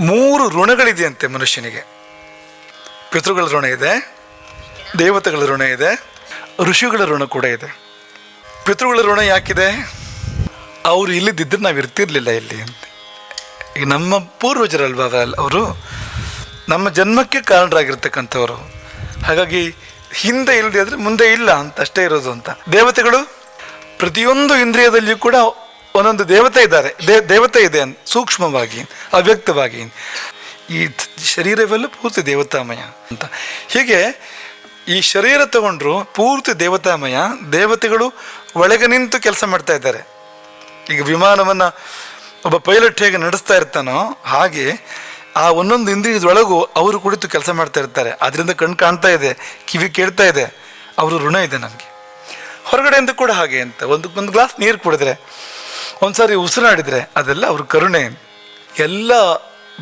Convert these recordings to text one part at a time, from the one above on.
ಮೂರು ಋಣಗಳಿದೆಯಂತೆ ಮನುಷ್ಯನಿಗೆ. ಪಿತೃಗಳ ಋಣ ಇದೆ, ದೇವತೆಗಳ ಋಣ ಇದೆ, ಋಷಿಗಳ ಋಣ ಕೂಡ ಇದೆ. ಪಿತೃಗಳ ಋಣ ಯಾಕಿದೆ? ಅವರು ಇಲ್ಲದಿದ್ದರೆ ನಾವು ಇರ್ತಿರ್ಲಿಲ್ಲ ಇಲ್ಲಿ ಅಂತ. ಈಗ ನಮ್ಮ ಪೂರ್ವಜರಲ್ವಾ ಅವರು ನಮ್ಮ ಜನ್ಮಕ್ಕೆ ಕಾರಣರಾಗಿರ್ತಕ್ಕಂಥವ್ರು. ಹಾಗಾಗಿ ಹಿಂದೆ ಇಲ್ಲದೆ ಆದರೆ ಮುಂದೆ ಇಲ್ಲ ಅಂತ ಅಷ್ಟೇ ಇರೋದು ಅಂತ. ದೇವತೆಗಳು ಪ್ರತಿಯೊಂದು ಇಂದ್ರಿಯದಲ್ಲಿಯೂ ಕೂಡ ಒಂದೊಂದು ದೇವತೆ ಇದ್ದಾರೆ. ದೇವತೆ ಇದೆ ಸೂಕ್ಷ್ಮವಾಗಿ, ಅವ್ಯಕ್ತವಾಗಿ. ಈ ಶರೀರವೆಲ್ಲ ಪೂರ್ತಿ ದೇವತಾಮಯ ಅಂತ. ಹೀಗೆ ಈ ಶರೀರ ತಗೊಂಡ್ರು ಪೂರ್ತಿ ದೇವತಾಮಯ, ದೇವತೆಗಳು ಒಳಗೆ ನಿಂತು ಕೆಲಸ ಮಾಡ್ತಾ ಇದ್ದಾರೆ. ಈಗ ವಿಮಾನವನ್ನು ಒಬ್ಬ ಪೈಲಟ್ ಹೇಗೆ ನಡೆಸ್ತಾ ಇರ್ತಾನೋ ಹಾಗೆ ಆ ಒಂದೊಂದು ಇಂದ್ರಿಯದೊಳಗೂ ಅವರು ಕುಳಿತು ಕೆಲಸ ಮಾಡ್ತಾ ಇರ್ತಾರೆ. ಅದರಿಂದ ಕಣ್ಣು ಕಾಣ್ತಾ ಇದೆ, ಕಿವಿ ಕೇಳ್ತಾ ಇದೆ. ಅವರು ಋಣ ಇದೆ ನಮಗೆ. ಹೊರಗಡೆಯಿಂದ ಕೂಡ ಹಾಗೆ ಅಂತ. ಒಂದು ಒಂದು ಗ್ಲಾಸ್ ನೀರು ಕುಡಿದ್ರೆ ಒಂದ್ಸಾರಿ ಉಸಿರಾಡಿದರೆ ಅದೆಲ್ಲ ಅವ್ರ ಕರುಣೆ. ಎಲ್ಲ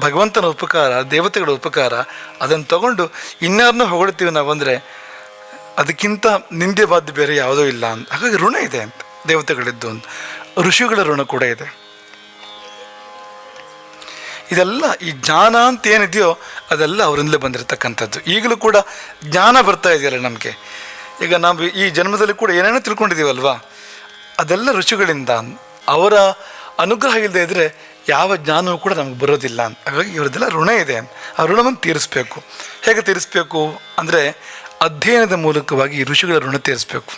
ಭಗವಂತನ ಉಪಕಾರ, ದೇವತೆಗಳ ಉಪಕಾರ, ಅದನ್ನು ತಗೊಂಡು ಇನ್ಯಾರನ್ನೂ ಹೊಗಳ್ತೀವಿ ನಾವು ಅಂದರೆ ಅದಕ್ಕಿಂತ ನಿಂದೆ ಬಾಧ್ಯ ಬೇರೆ ಯಾವುದೂ ಇಲ್ಲ ಅಂತ. ಹಾಗಾಗಿ ಋಣ ಇದೆ ಅಂತ, ದೇವತೆಗಳಿದ್ದು ಅಂತ. ಋಷಿಗಳ ಋಣ ಕೂಡ ಇದೆ. ಇದೆಲ್ಲ ಈ ಜ್ಞಾನ ಅಂತ ಏನಿದೆಯೋ ಅದೆಲ್ಲ ಅವರಿಂದಲೇ ಬಂದಿರತಕ್ಕಂಥದ್ದು. ಈಗಲೂ ಕೂಡ ಜ್ಞಾನ ಬರ್ತಾ ಇದೆಯಲ್ಲ ನಮಗೆ. ಈಗ ನಾವು ಈ ಜನ್ಮದಲ್ಲಿ ಕೂಡ ಏನೇನೋ ತಿಳ್ಕೊಂಡಿದ್ದೀವಲ್ವಾ ಅದೆಲ್ಲ ಋಷಿಗಳಿಂದ ಅವರ ಅನುಗ್ರಹ ಇಲ್ಲದೆ ಇದ್ದರೆ ಯಾವ ಜ್ಞಾನವೂ ಕೂಡ ನಮ್ಗೆ ಬರೋದಿಲ್ಲ ಅಂತ. ಹಾಗಾಗಿ ಇವರದೆಲ್ಲ ಋಣ ಇದೆ. ಆ ಋಣವನ್ನು ತೀರಿಸ್ಬೇಕು. ಹೇಗೆ ತೀರಿಸ್ಬೇಕು? ಅಂದರೆ ಅಧ್ಯಯನದ ಮೂಲಕವಾಗಿ ಋಷಿಗಳ ಋಣ ತೀರಿಸ್ಬೇಕು.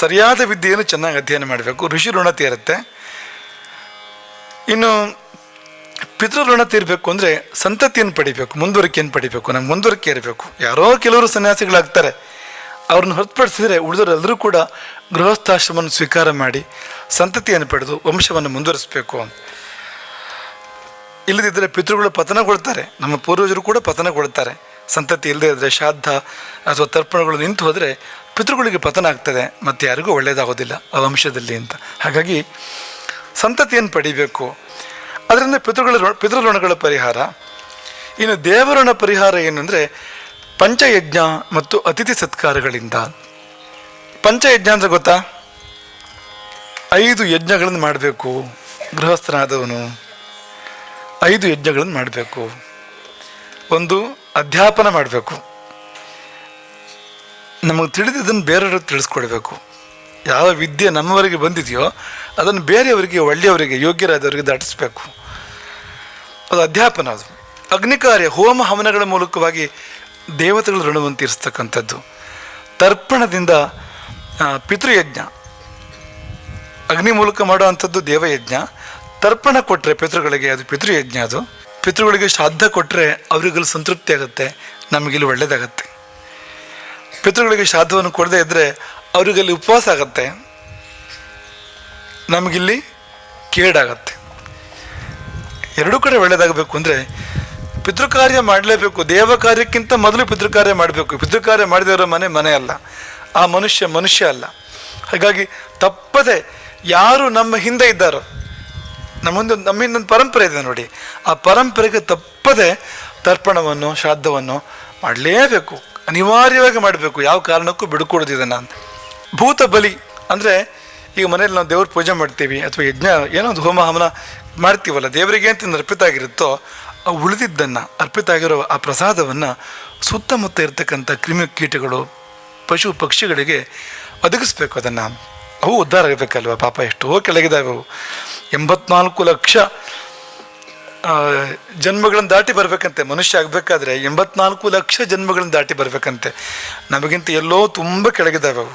ಸರಿಯಾದ ವಿದ್ಯೆಯನ್ನು ಚೆನ್ನಾಗಿ ಅಧ್ಯಯನ ಮಾಡಬೇಕು. ಋಷಿ ಋಣ ತೀರುತ್ತೆ. ಇನ್ನು ಋಣ ತೀರಬೇಕು ಅಂದರೆ ಸಂತತಿಯನ್ನು ಪಡಿಬೇಕು, ಮುಂದುವರಿಕೆಯನ್ನು ಪಡಿಬೇಕು. ನಮ್ಗೆ ಮುಂದುವರಿಕೆ ಇರಬೇಕು. ಯಾರೋ ಕೆಲವರು ಸನ್ಯಾಸಿಗಳಾಗ್ತಾರೆ. ಅವ್ರನ್ನ ಹೊರತುಪಡಿಸಿದರೆ ಉಳಿದವರೆಲ್ಲರೂ ಕೂಡ ಗೃಹಸ್ಥಾಶ್ರಮವನ್ನು ಸ್ವೀಕಾರ ಮಾಡಿ ಸಂತತಿಯನ್ನು ಪಡೆದು ವಂಶವನ್ನು ಮುಂದುವರಿಸಬೇಕು. ಇಲ್ಲದಿದ್ದರೆ ಪಿತೃಗಳು ಪತನಗೊಳ್ತಾರೆ ನಮ್ಮ ಪೂರ್ವಜರು ಕೂಡ ಪತನಗೊಳ್ತಾರೆ ಸಂತತಿ ಇಲ್ಲದೇ ಇದ್ದರೆ ಶ್ರಾದ್ದ ಅಥವಾ ತರ್ಪಣಗಳು ನಿಂತು ಹೋದರೆ ಪಿತೃಗಳಿಗೆ ಪತನ ಆಗ್ತದೆ ಮತ್ತು ಯಾರಿಗೂ ಒಳ್ಳೆಯದಾಗೋದಿಲ್ಲ ಆ ವಂಶದಲ್ಲಿ ಅಂತ. ಹಾಗಾಗಿ ಸಂತತಿಯನ್ನು ಪಡಿಬೇಕು. ಅದರಿಂದ ಪಿತೃಗಳ ಋಣ- ಪಿತೃಋಣಗಳ ಪರಿಹಾರ. ಇನ್ನು ದೇವರಣ ಪರಿಹಾರ ಏನಂದರೆ ಪಂಚಯಜ್ಞ ಮತ್ತು ಅತಿಥಿ ಸತ್ಕಾರಗಳಿಂದ. ಪಂಚಯಜ್ಞ ಅಂದ್ರೆ ಗೊತ್ತಾ? ಐದು ಯಜ್ಞಗಳನ್ನು ಮಾಡಬೇಕು, ಗೃಹಸ್ಥನಾದವನು. ಐದು ಯಜ್ಞಗಳನ್ನು ಮಾಡಬೇಕು. ಒಂದು ಅಧ್ಯಾಪನ ಮಾಡಬೇಕು. ನಮಗೆ ತಿಳಿದಿದ್ದನ್ನು ಬೇರೆಯವ್ರಿಗೆ ತಿಳಿಸ್ಕೊಡ್ಬೇಕು. ಯಾವ ವಿದ್ಯೆ ನಮ್ಮವರಿಗೆ ಬಂದಿದೆಯೋ, ಅದನ್ನು ಬೇರೆಯವರಿಗೆ, ಒಳ್ಳೆಯವರಿಗೆ, ಯೋಗ್ಯರಾದವರಿಗೆ ದಾಟಿಸ್ಬೇಕು. ಅದು ಅಧ್ಯಾಪನ ಅದು. ಅಗ್ನಿಕಾರ್ಯ, ಹೋಮ ಹವನಗಳ ಮೂಲಕವಾಗಿ ದೇವತೆಗಳ ಋಣವನ್ನು ತೀರಿಸ್ತಕ್ಕಂಥದ್ದು. ತರ್ಪಣದಿಂದ ಪಿತೃಯಜ್ಞ. ಅಗ್ನಿ ಮೂಲಕ ಮಾಡುವಂಥದ್ದು ದೇವಯಜ್ಞ. ತರ್ಪಣ ಕೊಟ್ಟರೆ ಪಿತೃಗಳಿಗೆ ಅದು ಪಿತೃಯಜ್ಞ ಅದು. ಪಿತೃಗಳಿಗೆ ಶ್ರಾದ್ದ ಕೊಟ್ಟರೆ ಅವರಿಗೆಲ್ಲ ಸಂತೃಪ್ತಿ ಆಗುತ್ತೆ, ನಮಗಿಲ್ಲಿ ಒಳ್ಳೆಯದಾಗತ್ತೆ ಪಿತೃಗಳಿಗೆ ಶ್ರಾದ್ದವನ್ನು ಕೊಡದೇ ಇದ್ದರೆ ಅವರಿಗಲ್ಲಿ ಉಪವಾಸ ಆಗತ್ತೆ. ನಮಗಿಲ್ಲಿ ಕೇಡಾಗತ್ತೆ. ಎರಡೂ ಕಡೆ ಒಳ್ಳೆಯದಾಗಬೇಕು ಅಂದರೆ ಪಿತೃಕಾರ್ಯ ಮಾಡಲೇಬೇಕು ದೇವ ಕಾರ್ಯಕ್ಕಿಂತ ಮೊದಲು ಪಿತೃಕಾರ್ಯ ಮಾಡಬೇಕು. ಪಿತೃಕಾರ್ಯ ಮಾಡಿದವರ ಮನೆ ಮನೆ ಅಲ್ಲ. ಆ ಮನುಷ್ಯ ಮನುಷ್ಯ ಅಲ್ಲ. ಹಾಗಾಗಿ ತಪ್ಪದೆ ಯಾರು ನಮ್ಮ ಹಿಂದೆ ಇದ್ದಾರೋ ನಮ್ಮೊಂದು ನಮ್ಮಿಂದೊಂದು ಪರಂಪರೆ ಇದೆ ನೋಡಿ. ಆ ಪರಂಪರೆಗೆ ತಪ್ಪದೆ ತರ್ಪಣವನ್ನು, ಶ್ರಾದ್ದವನ್ನು ಮಾಡಲೇಬೇಕು. ಅನಿವಾರ್ಯವಾಗಿ ಮಾಡಬೇಕು. ಯಾವ ಕಾರಣಕ್ಕೂ ಬಿಡ್ಕೊಡೋದು ಇದನ್ನು ಭೂತ ಬಲಿ ಅಂದರೆ ಈಗ ಮನೇಲಿ ನಾವು ದೇವ್ರ ಪೂಜೆ ಮಾಡ್ತೀವಿ ಅಥವಾ ಯಜ್ಞ, ಏನೋ ಒಂದು ಹೋಮ ಹವನ ಮಾಡ್ತೀವಲ್ಲ, ದೇವರಿಗೆ ಅಂತ ಅರ್ಪಿತ ಆಗಿರುತ್ತೋ, ಆ ಉಳಿದಿದ್ದನ್ನು, ಅರ್ಪಿತ ಆಗಿರೋ ಆ ಪ್ರಸಾದವನ್ನು ಸುತ್ತಮುತ್ತ ಇರತಕ್ಕಂಥ ಕ್ರಿಮಿ ಕೀಟಗಳು, ಪಶು ಪಕ್ಷಿಗಳಿಗೆ ಒದಗಿಸ್ಬೇಕು ಅದನ್ನು. ಅವು ಉದ್ಧಾರ ಆಗಬೇಕಲ್ವ ಪಾಪ ಎಷ್ಟೋ ಕೆಳಗಿದಾವೆ ಎಂಬತ್ನಾಲ್ಕು ಲಕ್ಷ ಜನ್ಮಗಳನ್ನು ದಾಟಿ ಬರಬೇಕಂತೆ. ಮನುಷ್ಯ ಆಗಬೇಕಾದ್ರೆ ಎಂಬತ್ನಾಲ್ಕು ಲಕ್ಷ ಜನ್ಮಗಳನ್ನು ದಾಟಿ ಬರಬೇಕಂತೆ. ನಮಗಿಂತ ಎಲ್ಲೋ ತುಂಬ ಕೆಳಗಿದಾವೆ ಅವು.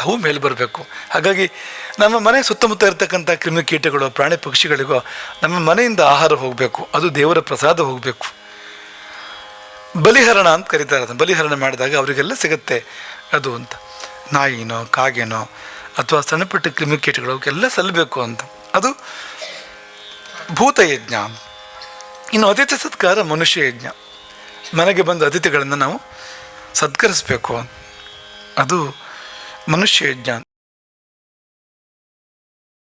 ಅವು ಮೇಲೆ ಬರಬೇಕು. ಹಾಗಾಗಿ ನಮ್ಮ ಮನೆ ಸುತ್ತಮುತ್ತ ಇರತಕ್ಕಂಥ ಕ್ರಿಮಿಕೀಟಗಳು ಪ್ರಾಣಿ ಪಕ್ಷಿಗಳಿಗೋ ನಮ್ಮ ಮನೆಯಿಂದ ಆಹಾರ ಹೋಗಬೇಕು. ಅದು ದೇವರ ಪ್ರಸಾದ ಹೋಗಬೇಕು. ಬಲಿಹರಣ ಅಂತ ಕರೀತಾರೆ ಅದನ್ನು. ಬಲಿಹರಣ ಮಾಡಿದಾಗ ಅವರಿಗೆಲ್ಲ ಸಿಗುತ್ತೆ ಅದು ಅಂತ. ನಾಯಿನೋ, ಕಾಗೆನೋ ಅಥವಾ ಸಣ್ಣಪುಟ್ಟ ಕ್ರಿಮಿಕೀಟಗಳು ಅವಕ್ಕೆಲ್ಲ ಸಲ್ಲಬೇಕು ಅಂತ. ಅದು ಭೂತಯಜ್ಞ. ಇನ್ನು ಅತಿಥಿ ಸತ್ಕಾರ ಮನುಷ್ಯ ಯಜ್ಞ ಮನೆಗೆ ಬಂದ ಅತಿಥಿಗಳನ್ನು ನಾವು ಸತ್ಕರಿಸಬೇಕು. ಅದು ಮನುಷ್ಯ ಯಜ್ಞ